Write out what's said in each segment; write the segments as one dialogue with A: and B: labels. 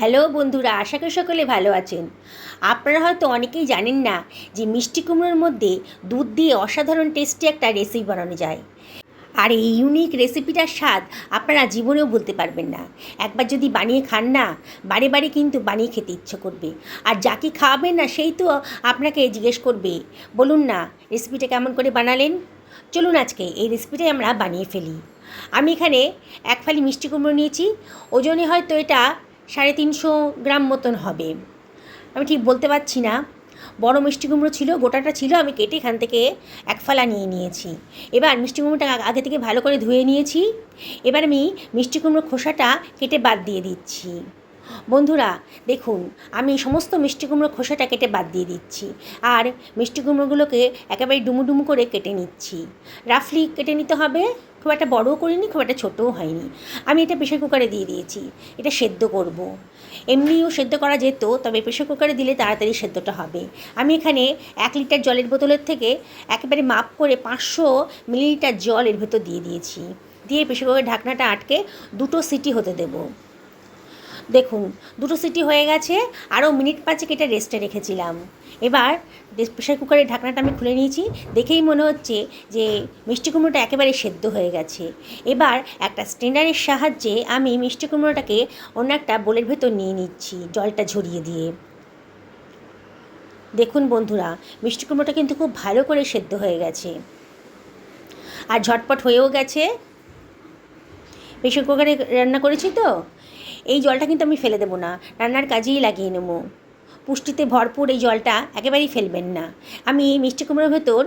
A: Hello বন্ধুরা, আশা করি সকলে ভালো আছেন। আপনারা হয়তো অনেকেই জানেন না যে মিষ্টি কুমড়োর মধ্যে দুধ দিয়ে অসাধারণ টেস্টি একটা রেসিপি বানানো যায়। আর এই ইউনিক রেসিপিটার স্বাদ আপনারা জীবনেও বলতে পারবেন না। একবার যদি বানিয়ে খান না, বারে বারে কিন্তু বানিয়ে খেতে ইচ্ছে করবে। আর যাকে খাওয়াবেন না, সেই তো আপনাকে জিজ্ঞেস করবে, বলুন না রেসিপিটা কেমন করে বানালেন? চলুন আজকে এই রেসিপিটাই আমরা বানিয়ে ফেলি। আমি এখানে এক ফালি মিষ্টি কুমড়ো নিয়েছি। ওজনে হয়তো এটা সাড়ে তিনশো গ্রাম মতন হবে। আমি ঠিক বলতে পারছি না। বড় মিষ্টি কুমড়ো ছিল, গোটাটা ছিল, আমি কেটে এখান থেকে এক ফালা নিয়ে নিয়েছি। এবার মিষ্টি কুমড়োটা আগে থেকে ভালো করে ধুয়ে নিয়েছি। এবার আমি মিষ্টি কুমড়ো খোসাটা কেটে বাদ দিয়ে দিচ্ছি। বন্ধুরা, দেখুন, আমি সমস্ত মিষ্টি কুমড়ো খোসাটা কেটে বাদ দিয়ে দিচ্ছি আর মিষ্টি কুমড়োগুলোকে একেবারে ডুমু ডুমু করে কেটে নিচ্ছি। রাফলি কেটে নিতে হবে, খুব একটা বড়ও করিনি, খুব একটা ছোটও হয়নি। আমি এটা প্রেশার কুকারে দিয়ে দিয়েছি, এটা সেদ্ধ করব। এমনিও সেদ্ধ করা যেত, তবে প্রেশার কুকারে দিলে তাড়াতাড়ি সেদ্ধটা হবে। আমি এখানে এক লিটার জলের বোতলের থেকে একেবারে মাপ করে পাঁচশো মিলিলিটার জল এর ভেতর দিয়ে দিয়েছি। দিয়ে প্রেশার কুকারের ঢাকনাটা আটকে দুটো সিটি হতে দেবো। দেখুন, দুটো সিটি হয়ে গেছে আরও মিনিট পাঁচেক এটা রেস্টে রেখেছিলাম। এবার প্রেশার কুকারের ঢাকনাটা আমি খুলে নিয়েছি, দেখেই মনে হচ্ছে যে মিষ্টি কুমড়োটা একেবারে সেদ্ধ হয়ে গেছে। এবার একটা স্ট্রেনারের সাহায্যে আমি মিষ্টি কুমড়োটাকে অন্য একটা বোলের ভেতর নিয়ে নিচ্ছি, জলটা ঝরিয়ে দিয়ে। দেখুন বন্ধুরা, মিষ্টি কুমড়োটা কিন্তু খুব ভালো করে সেদ্ধ হয়ে গেছে। আর ঝটপট হয়েও গেছে। প্রেশার কুকারে রান্না করেছি তো এই জলটা কিন্তু আমি ফেলে দেবো না, রান্নার কাজেই লাগিয়ে নেব। পুষ্টিতে ভরপুর এই জলটা একেবারেই ফেলবেন না। আমি এই মিষ্টি কুমড়োর ভেতর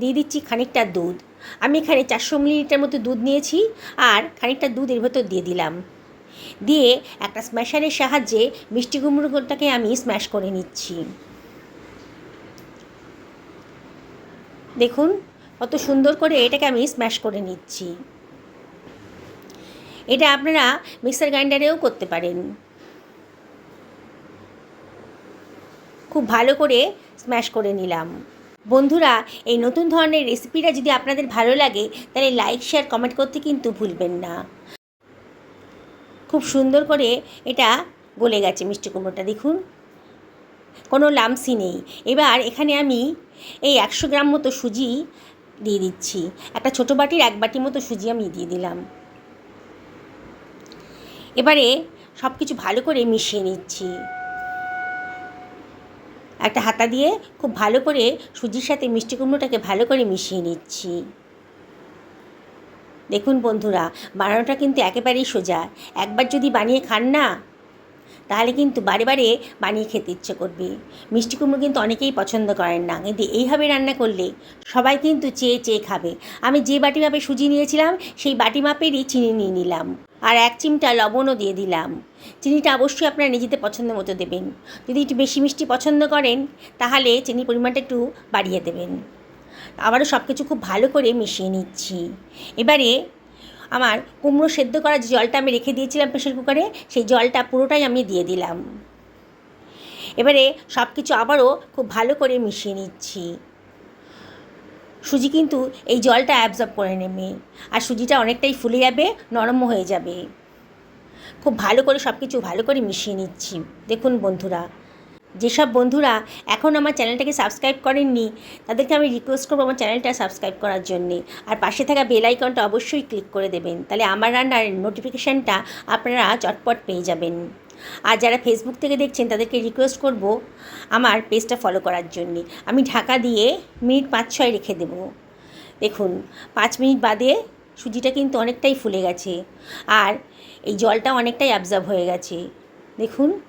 A: দিয়ে দিচ্ছি খানিকটা দুধ। আমি এখানে চারশো মিলিলিটার মতো দুধ নিয়েছি আর খানিকটা দুধ এর ভেতর দিয়ে দিলাম। দিয়ে একটা স্ম্যাশারের সাহায্যে মিষ্টি কুমড়োটাকে আমি স্ম্যাশ করে নিচ্ছি। দেখুন, কত সুন্দর করে এটাকে আমি স্ম্যাশ করে নিচ্ছি। এটা আপনারা মিক্সার গ্রাইন্ডারেও করতে পারেন। খুব ভালো করে স্ম্যাশ করে নিলাম। বন্ধুরা, এই নতুন ধরনের রেসিপিটা যদি আপনাদের ভালো লাগে, তাহলে লাইক, শেয়ার, কমেন্ট করতে কিন্তু ভুলবেন না। খুব সুন্দর করে এটা গলে গেছে মিষ্টি কুমড়োটা, দেখুন। কোনো লামসি নেই। এবার এখানে আমি এই একশো গ্রাম মতো সুজি দিয়ে দিচ্ছি। একটা ছোটো বাটির এক বাটি মতো সুজি আমি দিয়ে দিলাম। এবারে সব কিছু ভালো করে মিশিয়ে নিচ্ছি। একটা হাতা দিয়ে খুব ভালো করে সুজির সাথে মিষ্টি কুমড়োটাকে ভালো করে মিশিয়ে নিচ্ছি। দেখুন বন্ধুরা, বানানোটা কিন্তু একেবারেই সোজা। একবার যদি বানিয়ে খান না, তাহলে কিন্তু বারে বারে বানিয়ে খেতে ইচ্ছে করবে। মিষ্টি কুমড়ো কিন্তু অনেকেই পছন্দ করেন না, কিন্তু এইভাবে রান্না করলে সবাই কিন্তু চেয়ে চেয়ে খাবে। আমি যে বাটি মাপে সুজি নিয়েছিলাম, সেই বাটি মাপেরই চিনি নিয়ে নিলাম। আর এক চিমটা লবণও দিয়ে দিলাম। চিনিটা অবশ্যই আপনারা নিজেদের পছন্দ মতো দেবেন। যদি একটু বেশি মিষ্টি পছন্দ করেন, তাহলে চিনির পরিমাণটা একটু বাড়িয়ে দেবেন। আবারও সব কিছু খুব ভালো করে মিশিয়ে নিচ্ছি। এবারে আমার কুমড়ো সেদ্ধ করা যে জলটা আমি রেখে দিয়েছিলাম প্রেশার কুকারে, সেই জলটা পুরোটাই আমি দিয়ে দিলাম। এবারে সব কিছু আবারও খুব ভালো করে মিশিয়ে নিচ্ছি। সুজি কিন্তু এই জলটা অ্যাবজর্ব করে নেবে। আর সুজিটা অনেকটাই ফুলে যাবে নরমও হয়ে যাবে। খুব ভালো করে সব কিছু ভালো করে মিশিয়ে নিচ্ছি। দেখুন বন্ধুরা, যেসব বন্ধুরা এখন আমার চ্যানেলটাকে সাবস্ক্রাইব করেননি, তাদেরকে আমি রিকোয়েস্ট করব আমার চ্যানেলটা সাবস্ক্রাইব করার জন্যে। আর পাশে থাকা বেল আইকনটা অবশ্যই ক্লিক করে দেবেন, তাহলে আমার রান্নার নোটিফিকেশানটা আপনারা চটপট পেয়ে যাবেন। আর যারা ফেসবুক থেকে দেখছেন, তাদেরকে রিকোয়েস্ট করব আমার পেজটা ফলো করার জন্যে। আমি ঢাকা দিয়ে মিনিট পাঁচ ছয় রেখে দেব। দেখুন, পাঁচ মিনিট বাদে সুজিটা কিন্তু অনেকটাই ফুলে গেছে। আর এই জলটা অনেকটাই অ্যাবজার্ভ হয়ে গেছে। দেখুন।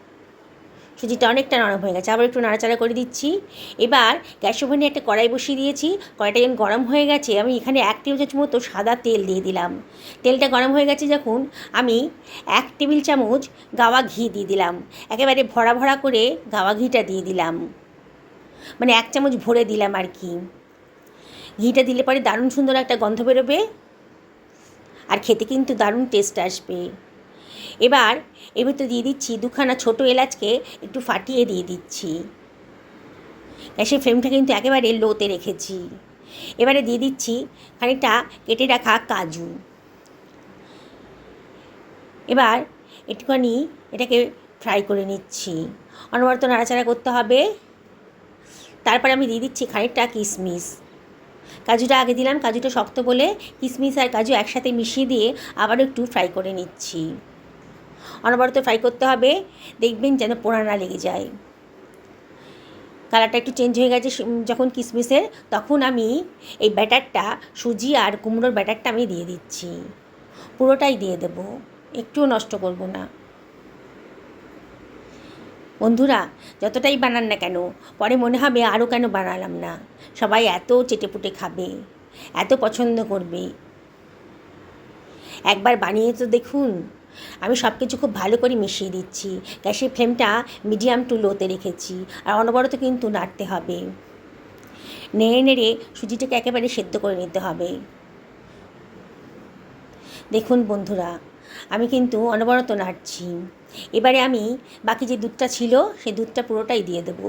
A: সুজিটা অনেকটা নরম হয়ে গেছে। আবার একটু নাড়াচাড়া করে দিচ্ছি। এবার গ্যাস ওভেনে একটা কড়াই বসিয়ে দিয়েছি। কড়াইটা যখন গরম হয়ে গেছে, আমি এখানে এক টেবিল চামচ মতো সাদা তেল দিয়ে দিলাম। তেলটা গরম হয়ে গেছে যখন, আমি এক টেবিল চামচ গাওয়া ঘি দিয়ে দিলাম। একেবারে ভরা ভরা করে গাওয়া ঘিটা দিয়ে দিলাম। মানে এক চামচ ভরে দিলাম আর কি। ঘিটা দিলে পরে দারুণ সুন্দর একটা গন্ধ বেরোবে। আর খেতে কিন্তু দারুণ টেস্ট আসবে। এবার এর ভিতরে দিয়ে দিচ্ছি দুখানা ছোটো এলাচকে একটু ফাটিয়ে দিয়ে দিচ্ছি। গ্যাসের ফ্লেমটা কিন্তু একেবারে লোতে রেখেছি। এবারে দিয়ে দিচ্ছি খানিকটা কেটে রাখা কাজু। এবার একটুখানি এটাকে ফ্রাই করে নিচ্ছি। অনবরত নাড়াচাড়া করতে হবে। তারপরে আমি দিয়ে দিচ্ছি খানিকটা কিশমিশ কাজুটা আগে দিলাম, কাজুটা শক্ত বলে কিশমিশ আর কাজু একসাথে মিশিয়ে দিয়ে আবারও একটু ফ্রাই করে নিচ্ছি। অনবরত ফ্রাই করতে হবে। দেখবেন যেন পোড়া না লেগে যায়। কালারটা একটু চেঞ্জ হয়ে গেছে যখন কিশমিশের তখন আমি এই ব্যাটারটা সুজি আর কুমড়োর ব্যাটারটা আমি দিয়ে দিচ্ছি। পুরোটাই দিয়ে দেব। একটুও নষ্ট করব না। বন্ধুরা, যতটাই বানান না কেন, পরে মনে হবে আরও কেন বানালাম না। সবাই এত চেটেপুটে খাবে, এত পছন্দ করবে। একবার বানিয়ে তো দেখুন আমি সব কিছু খুব ভালো করে মিশিয়ে দিচ্ছি। গ্যাসের ফ্লেমটা মিডিয়াম টু লোতে রেখেছি আর অনবরত কিন্তু নাড়তে হবে। নেড়ে নেড়ে সুজিটাকে একেবারে সেদ্ধ করে নিতে হবে। দেখুন বন্ধুরা, আমি কিন্তু অনবরত নাড়ছি। এবারে আমি বাকি যে দুধটা ছিল, সেই দুধটা পুরোটাই দিয়ে দেব।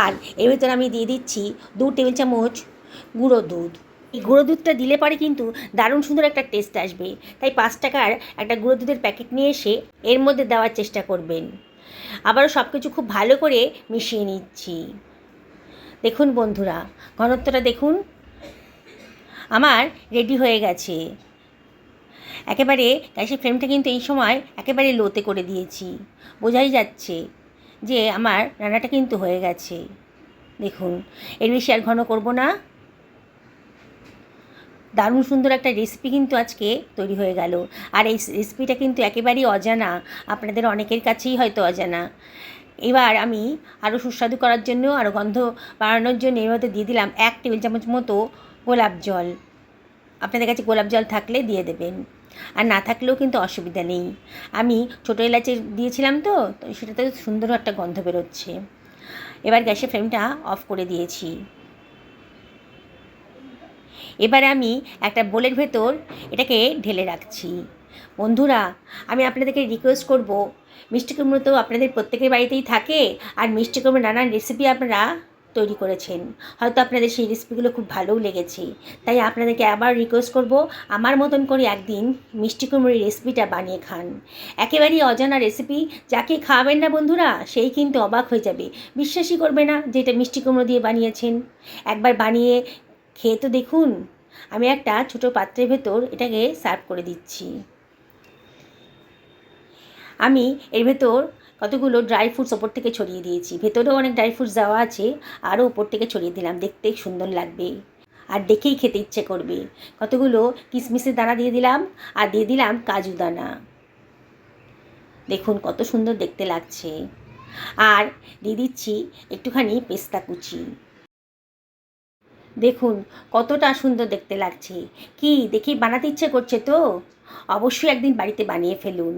A: আর এর ভিতরে আমি দিয়ে দিচ্ছি দু টেবিল চামচ গুঁড়ো দুধ। এই গুঁড়ো দুধটা দিলে পরে কিন্তু দারুণ সুন্দর একটা টেস্ট আসবে। তাই পাঁচ টাকার একটা গুঁড়ো দুধের প্যাকেট নিয়ে এসে এর মধ্যে দেওয়ার চেষ্টা করবেন। আবারও সব কিছু খুব ভালো করে মিশিয়ে নিচ্ছি। দেখুন বন্ধুরা, ঘনত্বটা দেখুন। আমার রেডি হয়ে গেছে। একেবারে গ্যাসের ফ্লেমটা কিন্তু এই সময় একেবারে লোতে করে দিয়েছি। বোঝাই যাচ্ছে যে আমার রান্নাটা কিন্তু হয়ে গেছে। দেখুন, এর বেশি আর ঘন করব না। দারুণ সুন্দর একটা রেসিপি কিন্তু আজকে তৈরি হয়ে গেল। আর এই রেসিপিটা কিন্তু একেবারেই অজানা, আপনাদের অনেকের কাছেই হয়তো অজানা। এবার আমি আরও সুস্বাদু করার জন্য আরও গন্ধ বাড়ানোর জন্য এর মধ্যে দিয়ে দিলাম এক টেবিল চামচ মতো গোলাপ জল। আপনাদের কাছে গোলাপ জল থাকলে দিয়ে দেবেন। আর না থাকলেও কিন্তু অসুবিধা নেই। আমি ছোটো এলাচি দিয়েছিলাম তো তো সেটাতে সুন্দর একটা গন্ধ বেরোচ্ছে। এবার গ্যাসের ফ্লেমটা অফ করে দিয়েছি। এবারে আমি একটা বোলের ভেতর এটাকে ঢেলে রাখছি। বন্ধুরা, আমি আপনাদেরকে রিকোয়েস্ট করব, মিষ্টি কুমড়ো তো আপনাদের প্রত্যেকের বাড়িতেই থাকে আর মিষ্টি কুমড়ো নানান রেসিপি আপনারা তৈরি করেছেন। হয়তো আপনাদের সেই রেসিপিগুলো খুব ভালোও লেগেছে। তাই আপনাদেরকে আবার রিকোয়েস্ট করব, আমার মতন করে একদিন মিষ্টি কুমড়োর রেসিপিটা বানিয়ে খান। একেবারেই অজানা রেসিপি যাকে খাওয়াবেন না বন্ধুরা, সেই কিন্তু অবাক হয়ে যাবে। বিশ্বাসই করবে না যে এটা মিষ্টি কুমড়ো দিয়ে বানিয়েছেন। একবার বানিয়ে খেয়ে তো দেখুন, আমি একটা ছোট পাত্রের ভেতর এটাকে সার্ভ করে দিচ্ছি। আমি এর ভেতর কতগুলো ড্রাই ফ্রুটস ওপর থেকে ছড়িয়ে দিয়েছি। ভেতরেও অনেক ড্রাই ফ্রুটস দেওয়া আছে, আরও ওপর থেকে ছড়িয়ে দিলাম। দেখতে সুন্দর লাগবে। আর দেখেই খেতে ইচ্ছে করবে। কতগুলো কিশমিশের দানা দিয়ে দিলাম, আর দিয়ে দিলাম কাজু দানা। দেখুন কত সুন্দর দেখতে লাগছে। আর দিয়ে দিচ্ছি একটুখানি পেস্তা কুচি। দেখুন, কতটা সুন্দর দেখতে লাগছে। কি, দেখি বানাতে ইচ্ছে করছে তো? অবশ্যই একদিন বাড়িতে বানিয়ে ফেলুন।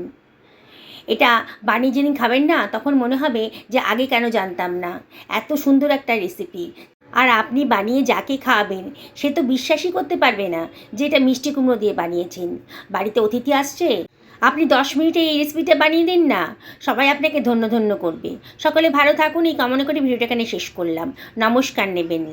A: এটা বানিয়ে যেদিন খাবেন না, তখন মনে হবে যে আগে কেন জানতাম না। এত সুন্দর একটা রেসিপি আর আপনি বানিয়ে যাকে খাওয়াবেন, সে তো বিশ্বাসই করতে পারবে না যে এটা মিষ্টি কুমড়ো দিয়ে বানিয়েছেন। বাড়িতে অতিথি আসছে? আপনি দশ মিনিটে এই রেসিপিটা বানিয়ে দিন না। সবাই আপনাকে ধন্য ধন্য করবে। সকলে ভালো থাকুন, এই কামনা করে ভিডিওটা এখানে শেষ করলাম। নমস্কার নেবেন।